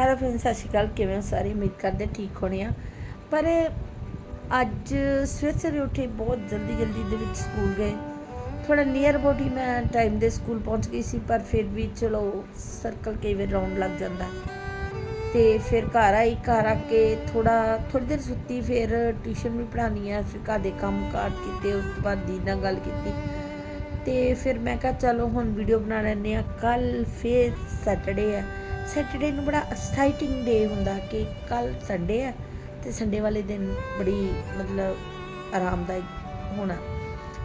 Hello friends ਸਤਿ ਸ਼੍ਰੀ ਅਕਾਲ, ਕਿਵੇਂ ਹੋ ਸਾਰੇ? ਉਮੀਦ ਕਰਦੇ ਠੀਕ ਹੋਣੇ ਆ। ਪਰ ਅੱਜ ਸਵੇਰ ਸਵੇਰੇ ਉੱਠੇ ਬਹੁਤ ਜਲਦੀ ਜਲਦੀ ਦੇ ਵਿੱਚ ਸਕੂਲ ਗਏ। ਥੋੜਾ ਨੀਅਰ ਅਬਾਊਟ ਹੀ ਮੈਂ ਟਾਈਮ ਦੇ ਸਕੂਲ ਪਹੁੰਚ ਗਈ ਸੀ, ਪਰ ਫਿਰ ਵੀ ਚਲੋ ਸਰਕਲ ਕਈ ਵਾਰ ਰਾਉਂਡ ਲੱਗ ਜਾਂਦਾ। ਹੈ। ਤੇ ਫਿਰ ਘਰ ਆਈ, ਘਰ ਆ ਕੇ ਥੋੜਾ ਥੋੜੀ ਦੇਰ ਸੁੱਤੀ, ਫਿਰ ਟਿਊਸ਼ਨ ਵੀ ਪੜ੍ਹਾਉਣੀ ਆ, ਫਿਰ ਘਰ ਦੇ ਕੰਮ ਕਾਰ ਕੀਤੇ, ਉਸ ਤੋਂ ਬਾਅਦ ਦੀ ਨਾਲ ਗੱਲ ਕੀਤੀ। ਤੇ ਫਿਰ ਮੈਂ ਕਿਹਾ, ਚਲੋ ਹੁਣ ਵੀਡੀਓ ਬਣਾ ਲੈਂਦੇ ਆ ਕੱਲ ਫਿਰ ਸੈਟਰਡੇ ਆ ਸੈਟਰਡੇ ਨੂੰ ਬੜਾ ਐਕਸਾਈਟਿੰਗ ਡੇ ਹੁੰਦਾ ਕਿ ਕੱਲ ਸੰਡੇ ਆ ਤੇ ਸੰਡੇ ਵਾਲੇ ਦਿਨ ਬੜੀ ਮਤਲਬ ਆਰਾਮਦਾਇਕ ਹੋਣਾ।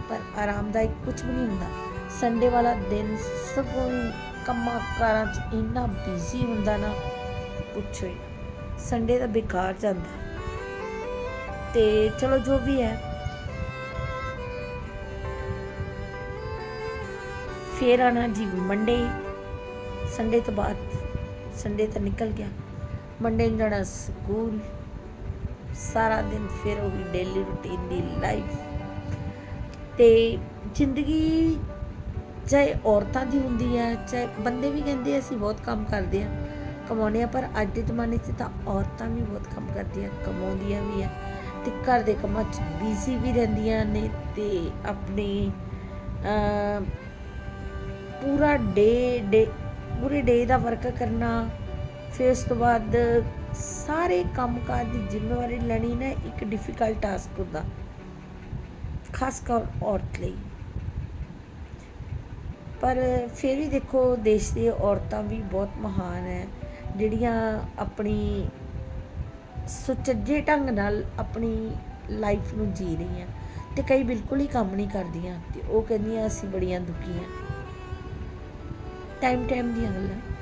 ਪਰ ਆਰਾਮਦਾਇਕ ਕੁਝ ਵੀ ਨਹੀਂ ਹੁੰਦਾ। ਸੰਡੇ ਵਾਲਾ ਦਿਨ ਸਗੋਂ ਹੀ ਕੰਮਾਂ ਕਾਰਾਂ 'ਚ ਇੰਨਾ ਬਿਜ਼ੀ ਹੁੰਦਾ ਨਾ, ਪੁੱਛੋ ਹੀ ਸੰਡੇ ਦਾ ਬੇਕਾਰ ਜਾਂਦਾ। ਤੇ ਚਲੋ ਜੋ ਵੀ ਹੈ, ਫੇਰ ਆਣਾ ਜੀ ਮੰਡੇ ਸੰਡੇ ਤੋਂ ਬਾਅਦ ਸੰਡੇ ਤਾਂ ਨਿਕਲ ਗਿਆ। ਮੰਡੇ ਨੂੰ ਜਾਣਾ ਸਕੂਲ, ਸਾਰਾ ਦਿਨ ਫਿਰ ਉਹੀ ਡੇਲੀ ਰੁਟੀਨ ਦੀ ਲਾਈਫ ਤੇ ਜ਼ਿੰਦਗੀ ਚਾਹੇ ਔਰਤਾਂ ਦੀ ਹੁੰਦੀ ਹੈ, ਚਾਹੇ ਬੰਦੇ ਵੀ ਕਹਿੰਦੇ ਅਸੀਂ ਬਹੁਤ ਕੰਮ ਕਰਦੇ ਆ ਕਮਾਉਂਦੇ ਆ ਪਰ ਅੱਜ ਦੇ ਜ਼ਮਾਨੇ 'ਚ ਤਾਂ ਔਰਤਾਂ ਵੀ ਬਹੁਤ ਕੰਮ ਕਰਦੀਆਂ, ਕਮਾਉਂਦੀਆਂ ਵੀ ਆ ਤੇ ਘਰ ਦੇ ਕੰਮਾਂ 'ਚ ਬਿਜ਼ੀ ਵੀ ਰਹਿੰਦੀਆਂ ਨੇ ਤੇ ਆਪਣੀ ਪੂਰਾ ਡੇ ਡੇ ਪੂਰੇ ਡੇ ਦਾ ਵਰਕ ਕਰਨਾ, ਫਿਰ ਉਸ ਤੋਂ ਬਾਅਦ ਸਾਰੇ ਕੰਮਕਾਜ ਦੀ ਜ਼ਿੰਮੇਵਾਰੀ ਲੈਣੀ ਨਾ ਇੱਕ ਡਿਫਿਕਲਟ ਟਾਸਕ ਹੁੰਦਾ। ਖਾਸ ਕਰ ਔਰਤ ਲਈ। ਪਰ ਫਿਰ ਵੀ ਦੇਖੋ, ਦੇਸ਼ ਦੀ ਔਰਤਾਂ ਵੀ ਬਹੁਤ ਮਹਾਨ ਹੈ, ਜਿਹੜੀਆਂ ਆਪਣੀ ਸੁਚੱਜੇ ਢੰਗ ਨਾਲ ਆਪਣੀ ਲਾਈਫ ਨੂੰ ਜੀ ਰਹੀਆਂ ਤੇ ਕਈ ਬਿਲਕੁਲ ਹੀ ਕੰਮ ਨਹੀਂ ਕਰਦੀਆਂ ਤੇ ਉਹ ਕਹਿੰਦੀਆਂ, ਅਸੀਂ ਬੜੀਆਂ ਦੁਖੀ ਹਾਂ। ਟਾਈਮ ਟਾਈਮ ਦੀਆਂ ਗੱਲਾਂ